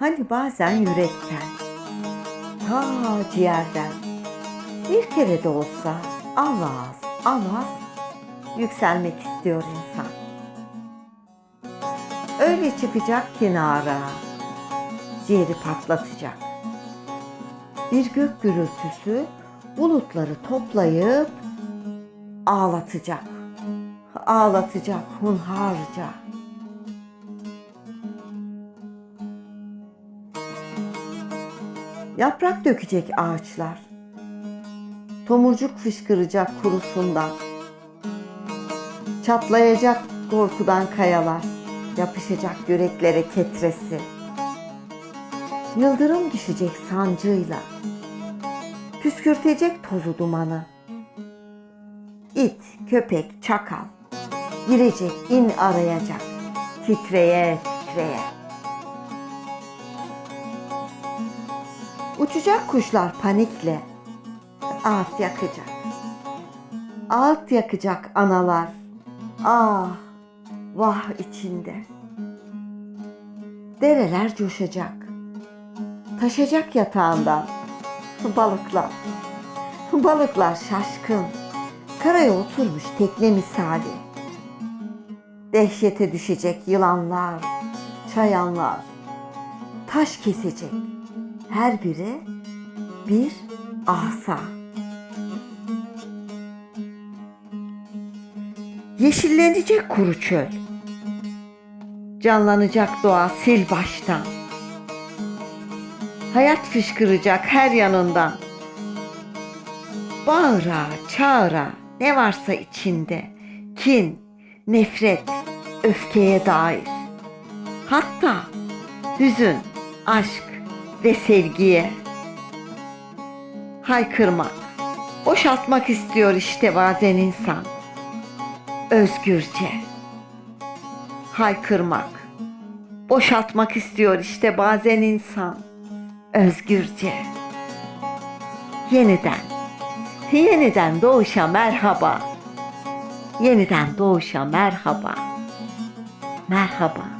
Hani bazen yürekten, ta ciğerden bir kere de olsa az az yükselmek istiyor insan. Öyle çıkacak ki nara, ciğeri patlatacak. Bir gök gürültüsü bulutları toplayıp ağlatacak. Ağlatacak hunharca. Yaprak dökecek ağaçlar. Tomurcuk fışkıracak kurusundan. Çatlayacak korkudan kayalar. Yapışacak yüreklere ketresi. Yıldırım düşecek sancıyla. Püskürtecek tozu dumanı. İt, köpek, çakal. Girecek, in arayacak. Titreye, titreye. Uçacak kuşlar panikle. Ağıt yakacak. Ağıt yakacak analar. Ah, vah içinde. Dereler coşacak. Taşacak yatağından. Balıklar. Balıklar şaşkın. Karaya oturmuş tekne misali. Dehşete düşecek yılanlar, çayanlar. Taş kesecek. Her biri bir asa. Yeşillenecek kuru çöl. Canlanacak doğa sil baştan. Hayat fışkıracak her yanından. Bağıra, çağıra ne varsa içinde. Kin, nefret, öfkeye dair. Hatta hüzün, aşk ve sevgiye. Haykırmak, boşaltmak istiyor işte bazen insan. Özgürce. Haykırmak, boşaltmak istiyor işte bazen insan. Özgürce. Yeniden, yeniden doğuşa merhaba. Yeniden doğuşa merhaba. Merhaba.